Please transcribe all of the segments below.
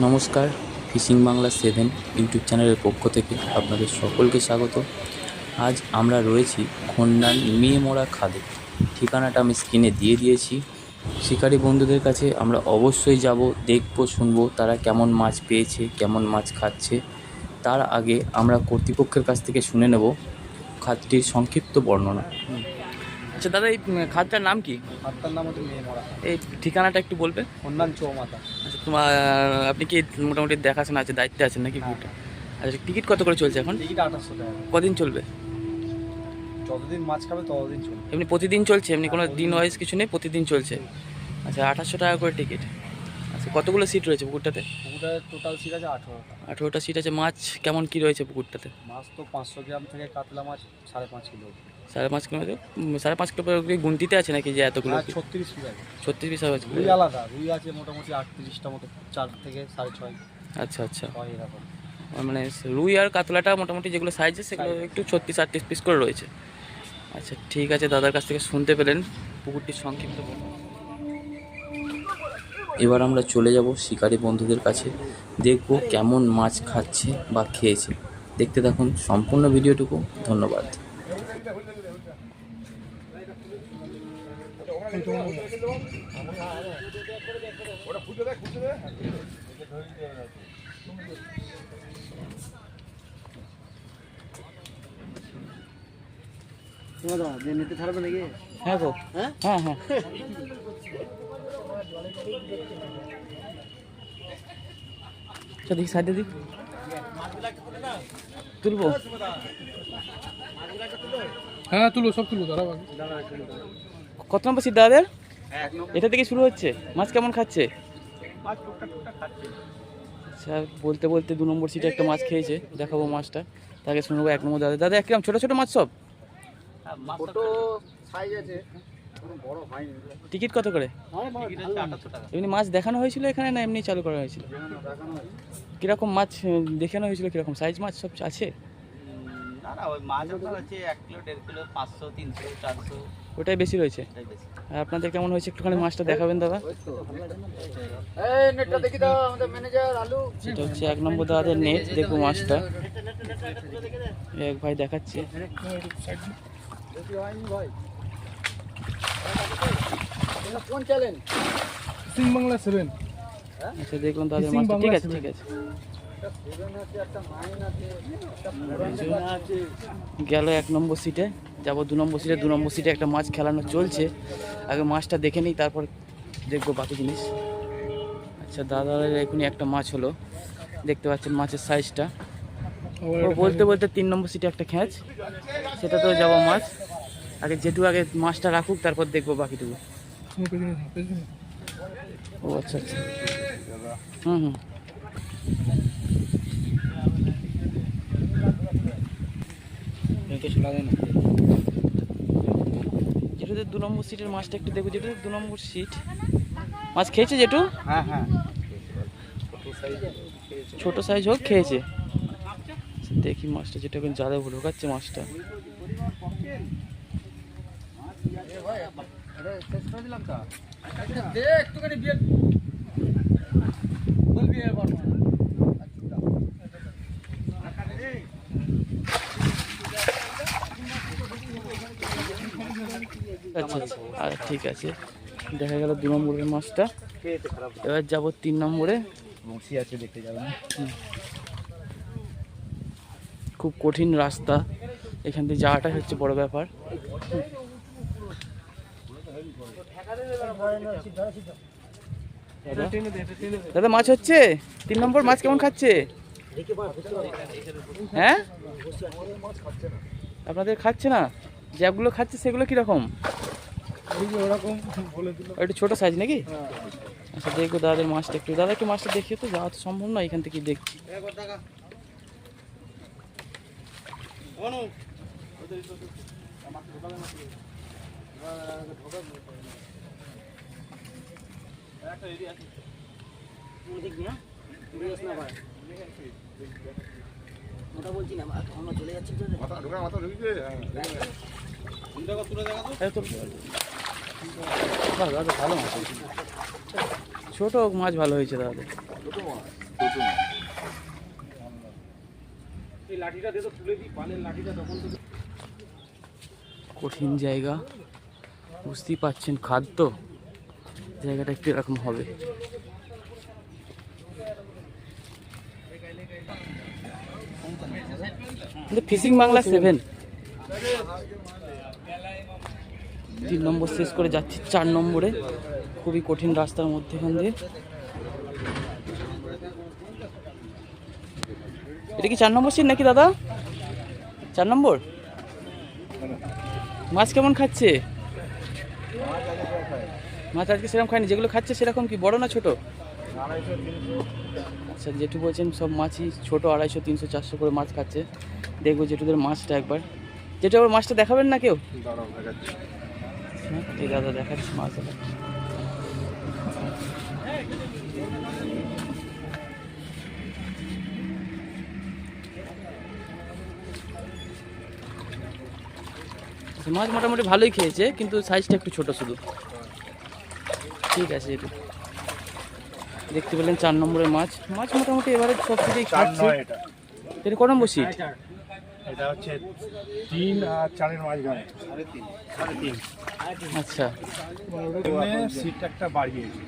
নমস্কার, fishing Bangla seven YouTube চ্যানেলের পক্ষ থেকে আপনাদের সকলকে স্বাগত। আজ আমরা রয়েছি খন্ডান মেয়েমোড়া খাদে। ঠিকানাটা আমি স্ক্রিনে দিয়ে দিয়েছি। শিকারী বন্ধুদের কাছে আমরা অবশ্যই যাব, দেখব, শুনব তারা কেমন মাছ পেয়েছে, কেমন মাছ খাচ্ছে। তার আগে আমরা কর্তৃপক্ষের কাছ থেকে শুনে নেব খাদটির সংক্ষিপ্ত বর্ণনা। আচ্ছা দাদা এই খাদটার নাম কি? আটটার নাম হচ্ছে মেয়ে মরা এই ঠিকানাটা একটু বলবে? অন্যান চৌমাথা আচ্ছা তোমার আপনি কি মোটামুটি দেখাশোনা আছে দায়িত্বে আছেন নাকি হ্যাঁ। আচ্ছা টিকিট কত করে চলছে এখন? টিকিট আঠাশশো টাকা কদিন চলবে? যতদিন মাছ খাবে ততদিন চলবে। এমনি প্রতিদিন চলছে এমনি কোনো দিন ওয়াইজ কিছু নেই প্রতিদিন চলছে। আচ্ছা আঠাশশো টাকা করে টিকিট। আচ্ছা কতগুলো সিট রয়েছে পুকুরটাতে? পুকুরে টোটাল সিট আছে আঠেরোটা। আঠেরোটা সিট আছে মাছ কেমন কি রয়েছে পুকুরটাতে? মাছ তো পাঁচশো গ্রাম থেকে কাতলা মাছ সাড়ে পাঁচ কিলো সাড়ে পাঁচ কিলো উম, সাড়ে পাঁচ কিলো করে গুনতিতে আছে নাকি যে এতগুলো আর ছত্রিশ পিস আছে। ছত্রিশ পিস কিলো। রুই আলাদা রুই আছে মোটামুটি আটত্রিশটা মতো চার থেকে সাড়ে ছয়। আচ্ছা আচ্ছা। এরকম। মানে রুই আর কাতলাটা মোটামুটি যেগুলো সাইজ আছে সেগুলো একটু ছত্রিশ আটত্রিশ পিস করে রয়েছে। আচ্ছা ঠিক আছে দাদার কাছ থেকে শুনতে পেলেন। পুকুরটির সংক্ষিপ্ত এবার আমরা চলে যাব শিকারী বন্ধুদের কাছে। দেখব কেমন মাছ খাচ্ছে বা খেয়েছে। দেখতে থাকুন সম্পূর্ণ ভিডিওটুকু। ধন্যবাদ। নিতে ছাড়বে নাকি হ্যাঁ গো হ্যাঁ হ্যাঁ হ্যাঁ দেখি সাইডে দিক তুলবো হ্যাঁ তুলো, সব তুলো, দাঁড়াও আগে। কত নম্বর সিট দাদাদের? এটা থেকে শুরু হচ্ছে? মাছ কেমন খাচ্ছে? আচ্ছা বলতে বলতে দু নম্বর সিটে একটা মাছ খেয়েছে দেখাবো মাছটা তাকে শুনব এক নম্বর দাদা। দাদা কিরম ছোটো ছোটো মাছ সব? টিকিট কত করে? এমনি মাছ দেখানো হয়েছিল এখানে না এমনি চালু করা হয়েছিল? কীরকম মাছ দেখানো হয়েছিল কীরকম? সাইজ মাছ সব আছে? না না ওই মাছ হচ্ছে এক কিলো দেড় কিলো পাঁচশো তিনশো চারশো। ওটাই বেশি রয়েছে। আর আপনাদের কেমন হয়েছে একটুখানি মাছটা দেখাবেন দাদা? দেখি দাও আমাদের ম্যানেজার আলু। এটা হচ্ছে এক নম্বর দাদাদের নেট দেখব মাছটা। এক ভাই দেখাচ্ছে। আচ্ছা দেখলাম তাদের মাছটা। ঠিক আছে ঠিক আছে। গেল এক নম্বর সিটে, যাব দু নম্বর সিটে, দু নম্বর সিটে একটা মাছ খেলানো চলছে। আগে মাছটা দেখে নিই, তারপর দেখব বাকি জিনিস। আচ্ছা দাদার এখনই একটা মাছ হলো। দেখতে পাচ্ছেন মাছের সাইজটা ও বলতে বলতে তিন নম্বর সিটে একটা খ্যাঁচ। সেটা তো যাব মাছ। আগে যেটু আগে মাছটা রাখুক, তারপর দেখব বাকিটুকু। ও আচ্ছা আচ্ছা। হুম হুম। যেটুতে দু নম্বর সিটের মাছটা একটু দেখব যেটু দু নম্বর সিট মাছ খেয়েছে যেটু? হ্যাঁ হ্যাঁ। ছোট সাইজ হোক খেয়েছে। দেখি মাছটা যেটা এখন জালে ঢোকাচ্ছে মাছটা। শেষ করে দিলাম তো দে একটুখানি বলবি এবার। আচ্ছা আচ্ছা। ঠিক আছে। দেখা গেল দু নম্বরের মাছটা। এবার যাব তিন নম্বরে। বংশী আছে দেখতে যাবেন খুব কঠিন রাস্তা। এখান থেকে যাওয়াটাই হচ্ছে বড় ব্যাপার? দাদা মাছ হচ্ছে? তিন নম্বর মাছ কেমন খাচ্ছে? হ্যাঁ? আপনাদের খাচ্ছে না? জ্যাবগুলো খাচ্ছে সেগুলো কীরকম? ওরকম বলে দিল। একটু ছোটো সাইজ নাকি? আচ্ছা দেখব দাদাদের মাছটা একটু। দাদা একটু মাছটা দেখিয়ে তো যাওয়া তো সম্ভব না এখান থেকে দেখছি এই তো। বাহ, ভালো মাছ ছোট মাছ ভালো হয়েছে নতুন কঠিন জায়গা, বুঝতেই পারছেন খাদ্য, জায়গাটা একটু এরকম হবে। ফিশিং বাংলা সেভেন তিন নম্বর শেষ করে যাচ্ছি, চার নম্বরে। খুবই কঠিন রাস্তার মধ্যেখান দিয়ে। এটা কি চার নম্বর সিট নাকি দাদা? চার নম্বর? মাছ কেমন খাচ্ছে? মাছ আজকে সেরকম খায়নি, যেগুলো খাচ্ছে সেরকম কি, বড় না ছোট? আচ্ছা জেঠু বলছেন সব মাছই ছোট, আড়াইশো, তিনশো, চারশো করে মাছ খাচ্ছে। দেখব জেঠুদের মাছটা একবার। জেঠু, আবার মাছটা দেখাবেন না কেউ? হ্যাঁ, এই দাদা দেখাচ্ছি মাছ আচ্ছা, মাছ মোটামুটি ভালোই খেয়েছে কিন্তু সাইজটা একটু ছোট শুধু। ঠিক আছে একটু দেখতে পেলেন চার নম্বরের মাছ। মাছ মোটামুটি এবারে সব কিছুই খাচ্ছে। এটা। এটা ক নম্বর সিট এটা হচ্ছে তিন আর চারের মাঝখানে আচ্ছা। একটা বাড়িয়েছে।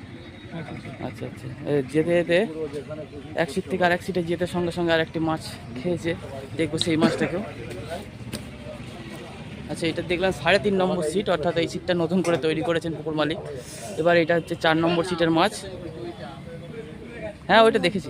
আচ্ছা আচ্ছা। যেতে যেতে এক সিট থেকে আরেক সিটে যেতে সঙ্গে সঙ্গে আরেকটি মাছ খেয়েছে। দেখব সেই মাছটাকেও। আচ্ছা এটা দেখলাম সাড়ে তিন নম্বর সিট অর্থাৎ এই সিটটা নতুন করে তৈরি করেছেন পুকুর মালিক। এবার এটা হচ্ছে চার নম্বর সিটের মাছ। হ্যাঁ ওইটা দেখেছি।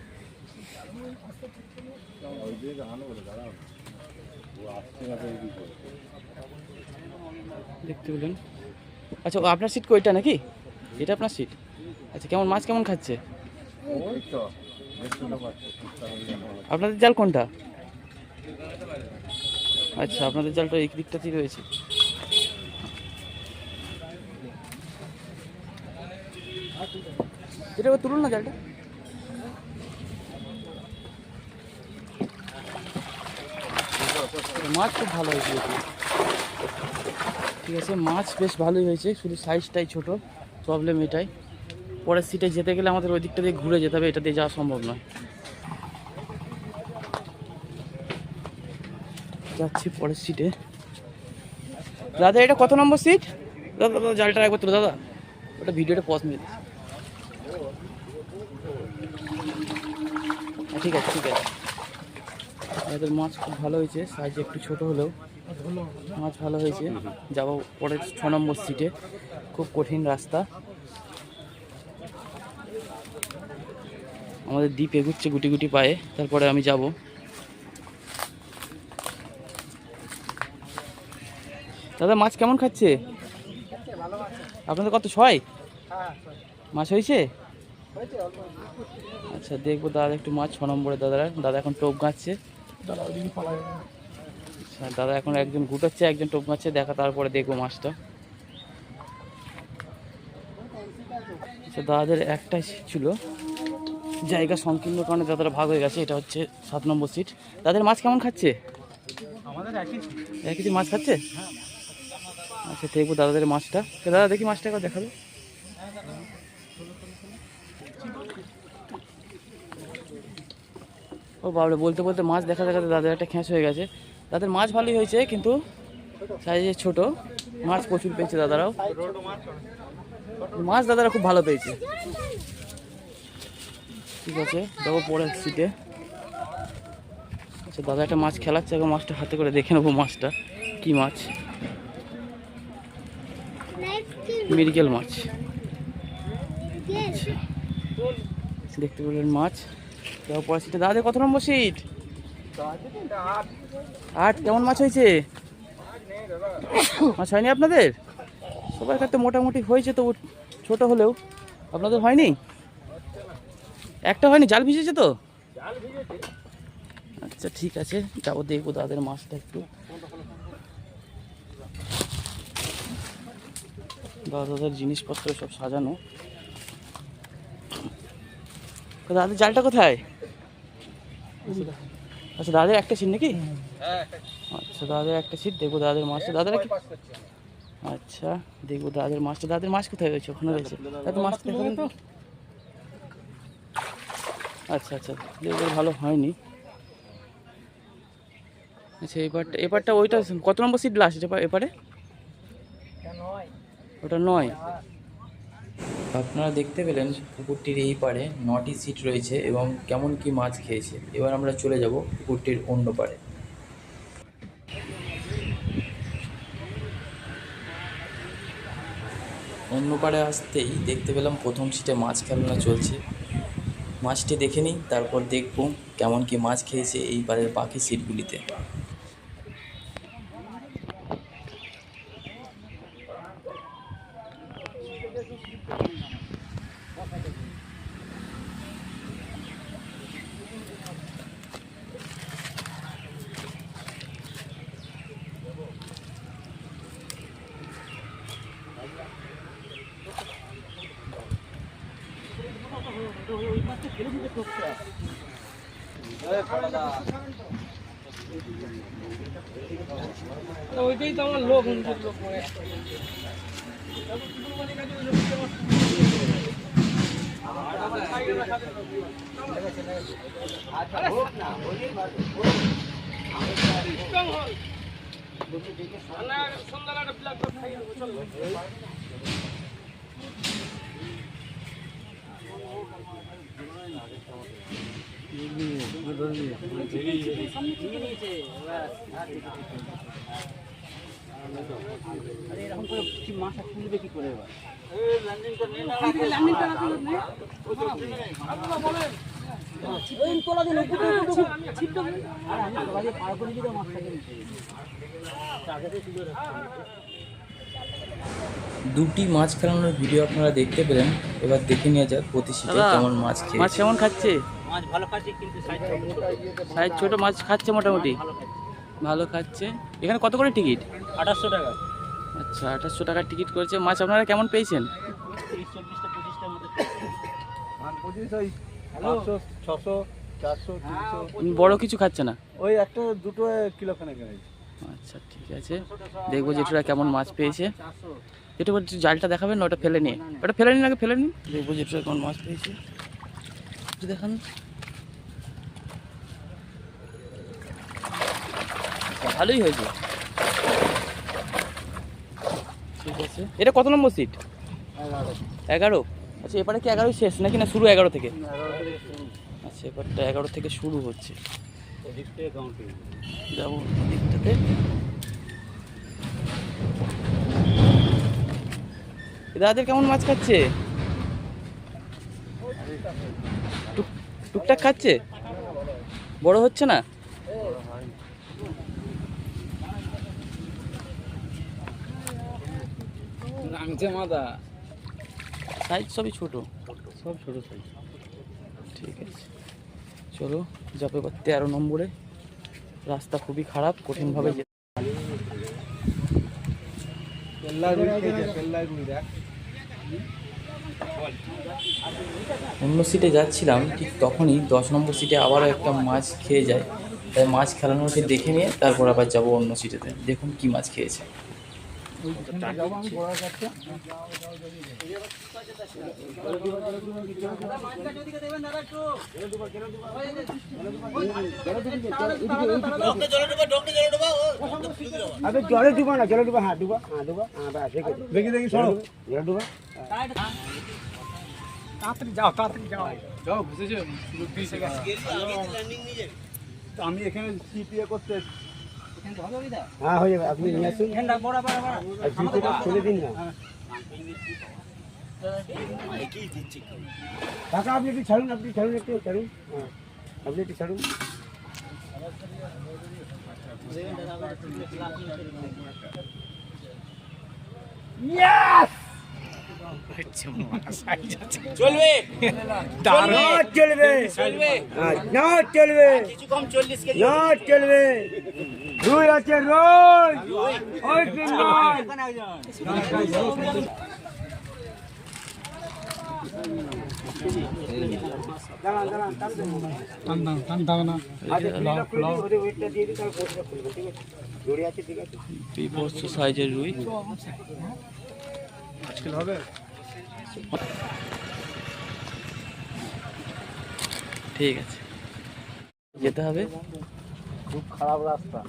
দেখতে পেলেন। আচ্ছা আপনার সিট কইটা নাকি? এটা আপনার সিট আচ্ছা কেমন, মাছ কেমন খাচ্ছে? আপনাদের জাল কোনটা? আচ্ছা আপনাদের জালটা এই দিকটাতেই রয়েছে। এটা তুলুন না জালটা। মাছ খুব ভালো হয়েছে। ঠিক আছে, মাছ বেশ ভালোই হয়েছে, শুধু সাইজটাই ছোট প্রবলেম এটাই। পরের সিটে যেতে গেলে আমাদের ওই দিকটা দিয়ে ঘুরে যেতে হবে, এটা দিয়ে যাওয়া সম্ভব নয়। যাচ্ছি পরের সিটে দাদা এটা কত নম্বর সিট দাদা দাদা, জালটা একবার তুলো দাদা। ওটা ভিডিওটা পজ নিয়ে ঠিক আছে ঠিক আছে। এদের মাছ খুব ভালো হয়েছে সাইজ একটু ছোট হলেও মাছ ভালো হয়েছে। যাব পরে ছ নম্বর সিটে খুব কঠিন রাস্তা। আমাদের দ্বীপ এগুচ্ছে গুটি গুটি পায়ে, তারপরে আমি যাব। দাদা, মাছ কেমন খাচ্ছে? আপনাদের কত, ছয়? মাছ হয়েছে? আচ্ছা দেখব দাদা একটু মাছ, ছ নম্বরে দাদারা। দাদা এখন টোপ গাঁচ্ছে। দাদা ওইদিকে পালা যাবে। আচ্ছা, দাদা এখন একজন গুটাচ্ছে একজন টোপ মারছে দেখা তারপরে দেখব মাছটা। আচ্ছা দাদাদের একটাই সিট ছিল। জায়গা সংকীর্ণ কারণে দাদারা ভাগ হয়ে গেছে এটা হচ্ছে সাত নম্বর সিট তাদের মাছ কেমন খাচ্ছে? আমাদের একই একই মাছ খাচ্ছে? আচ্ছা দেখব দাদাদের মাছটা। দাদা দেখি মাছটা একবার দেখাবে। ও বাবরে, বলতে বলতে মাছ দেখা দেখাতে দাদার একটা খ্যাঁচ হয়ে গেছে। তাদের মাছ ভালোই হয়েছে, কিন্তু সাইজে ছোট, মাছ প্রচুর পেয়েছে দাদারাও। মাছ দাদারা খুব ভালো পেয়েছে। ঠিক আছে যাব পরের সিটে আচ্ছা দাদা একটা মাছ খেলাচ্ছে, এখন মাছটা হাতে করে দেখে নেব মাছটা, কি মাছ। মিরগেল মাছ। দেখতে পেলেন মাছ। পরের সিটে দাদা কত নম্বর সিট আট, কেমন মাছ হয়েছে? মাছ হয়নি আপনাদের? সবার কাছে মোটামুটি হয়েছে তো ছোট হলেও। আপনাদের হয়নি? একটা হয়নি, জাল ভিজেছে তো? আচ্ছা ঠিক আছে, যাব দেখব দাদের মাছটা একটু। দাদাদের জিনিসপত্র সব সাজানো। তো দাদার জালটা কোথায়? আচ্ছা দাদার একটা সিট নাকি? আচ্ছা দাদার একটা সিট দেখব দাদার মাছটা দাদার আচ্ছা দেখব দাদার মাছটা দাদার মাছ কোথায় রয়েছে? ওখানে রয়েছে। দাদার মাছটা দেখাবেন তো। আচ্ছা আচ্ছা দেখব, ভালো হয়নি। আচ্ছা এবারটা এবারটা ওইটা কত নম্বর সিট লাস্ট এপারে? ওটা নয়। আপনারা দেখতে পেলেন পুকুরটির এই পারে নটি সিট রয়েছে এবং কেমন কি মাছ খেয়েছে। এবার আমরা চলে যাব পুকুরটির অন্য পারে অন্য পারে আসতেই দেখতে পেলাম প্রথম সিটে মাছ খেলনা চলছে। মাছটি দেখে নিই, তারপর দেখব কেমন কি মাছ খেয়েছে এই পারের বাকি সিটগুলিতে। ওইটাই তো আমার লোক অনুযোগ লোক সন্ধ্যাবেলা ব্লক খাই চল Thank. দুটি মাছ খেলানোর ভিডিও আপনারা দেখতে পেলেন। এবার দেখে নেওয়া যাক প্রতি কেমন মাছ মাছ কেমন খাচ্ছে? মাছ ভালো খাচ্ছে কিন্তু সাইজ সাইজ ছোট মাছ খাচ্ছে মোটামুটি? ভালো খাচ্ছে। এখানে কত করে টিকিট? আঠাশশো টাকা। আচ্ছা আঠাশশো টাকার টিকিট করেছে। মাছ আপনারা কেমন পেয়েছেন? তিনশো। বড় কিছু খাচ্ছে না? ওই একটা দুটো কিলো খানে আচ্ছা ঠিক আছে। দেখব জেঠুরা কেমন মাছ পেয়েছে। যেটা জালটা দেখাবেন না ওটা ফেলে নিয়ে ওটা ফেলে নিন আগে ফেলে নিন দেখব জেঠুরা কেমন মাছ পেয়েছে। একটু দেখান। ভালোই হয়েছে। ঠিক আছে। এটা কত নম্বর সিট এগারো। আচ্ছা এবারে কি এগারোই শেষ নাকি না শুরু এগারো থেকে? আচ্ছা এবারটা এগারো থেকে শুরু হচ্ছে। যাব। দিকটাতে দাদাদের কেমন মাছ খাচ্ছে? টুকটাক খাচ্ছে? বড় হচ্ছে না? সাইজ সবই ছোট। সব ছোট সাইজ ঠিক আছে। চলো যাব এবার তেরো নম্বরে। রাস্তা খুবই খারাপ কঠিনভাবে যেতে অন্য সিটে যাচ্ছিলাম, ঠিক তখনই দশ নম্বর সিটে আবারও একটা মাছ খেয়ে যায়। তাই মাছ খেলানোকে দেখে নিয়ে তারপর আবার যাব অন্য সিটেতে দেখুন কি মাছ খেয়েছে। আবে জলে ডুবো না জলে ডুবো হ্যাঁ ডুবো হ্যাঁ ডুবো হ্যাঁ আছে দেখি দেখি সরো জলে ডুবো তাড়াতাড়ি যাও তাড়াতাড়ি যাও। যাও বুঝেছ? তো আমি এখানে সিপিএ করতে হ্যাঁ হয়ে যাবে আপনি নিয়ে আসুন আর জুতোটা খুলে দিন না কাকা আপনি একটু ছাড়ুন আপনি ছাড়ুন একটু ছাড়ুন হ্যাঁ আপনি একটু ছাড়ুন চলবে চলবে চলবে চল্লিশ কেজি। নট চলবে। রুই আছে ওই নয়। দিই, সাইজের রুই। আজকাল হবে? ঠিক আছে। যেতে হবে। খুব খারাপ রাস্তা।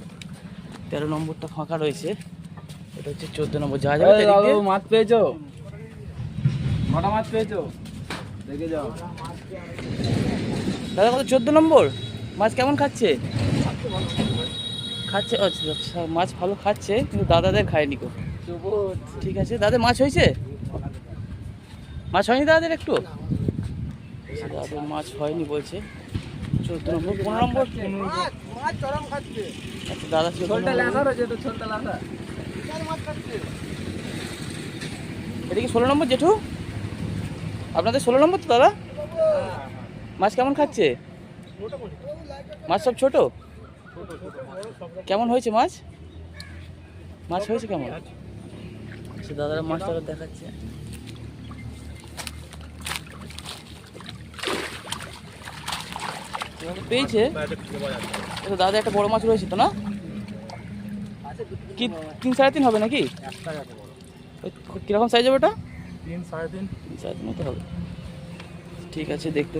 তেরো নম্বরটা ফাঁকা রয়েছে। এটা হচ্ছে চোদ্দ নম্বর। যা যাবে মাছ পেয়েছ? কটা মাছ পেয়েছ? দেখে যাও। দাদা কত? চোদ্দ নম্বর? মাছ কেমন খাচ্ছে? খাচ্ছে আচ্ছা, আচ্ছা, মাছ ভালো খাচ্ছে কিন্তু দাদাদের খায়নি কো ঠিক আছে দাদা মাছ হয়েছে? মাছ হয়নি দাদাদের একটু? দাদাদের মাছ হয়নি বলছে। চোদ্দ নম্বর পনেরো নম্বর? আচ্ছা দাদা। এটা কি ষোলো নম্বর জেঠু? আপনাদের ষোলো নম্বর তো দাদা? মাছ কেমন খাচ্ছে? মাছ সব ছোট? কেমন হয়েছে মাছ? মাছ হয়েছে কেমন? আচ্ছা দাদারা মাছটা দেখাচ্ছে। পেয়েছে? দাদা একটা বড় মাছ রয়েছে তো না? কি তিন সাড়ে তিন হবে নাকি? কীরকম সাইজ হবে ওটা? তিন সাড়ে তিন। তিন সাড়ে তিন মতো হবে। ঠিক আছে দেখতে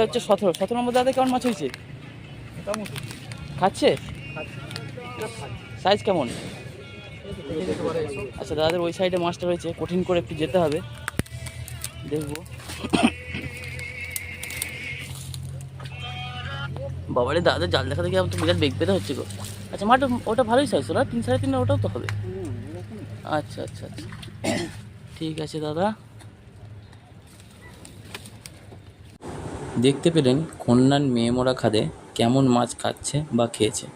হচ্ছে সতেরো। সতেরো নম্বর দাদা কেমন মাছ হয়েছে? খাচ্ছে? সাইজ কেমন? আচ্ছা দাদাদের ওই সাইডে মাছটা রয়েছে কঠিন করে একটু যেতে হবে। দেখব। বাবারে দাদা জাল দেখা দেখে আমার তো বিরাট বেগ পেতে হচ্ছে গো। আচ্ছা মাঠ ওটা ভালোই সাইজ না তিন সাড়ে তিন, ওটাও তো হবে। আচ্ছা আচ্ছা আচ্ছা। ঠিক আছে, দাদা। দেখতে পেলেন খন্নান মেয়েমোরা খাদে কেমন মাছ খাচ্ছে বা খেয়েছে।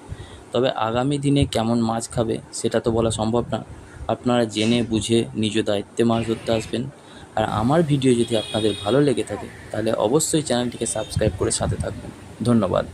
তবে আগামী দিনে কেমন মাছ খাবে সেটা তো বলা সম্ভব না। আপনারা জেনে বুঝে নিজ দায়িত্বে মাছ ধরতে আসবেন। আর আমার ভিডিও যদি আপনাদের ভালো লেগে থাকে, তাহলে অবশ্যই চ্যানেলটিকে সাবস্ক্রাইব করে সাথে থাকবেন। ধন্যবাদ।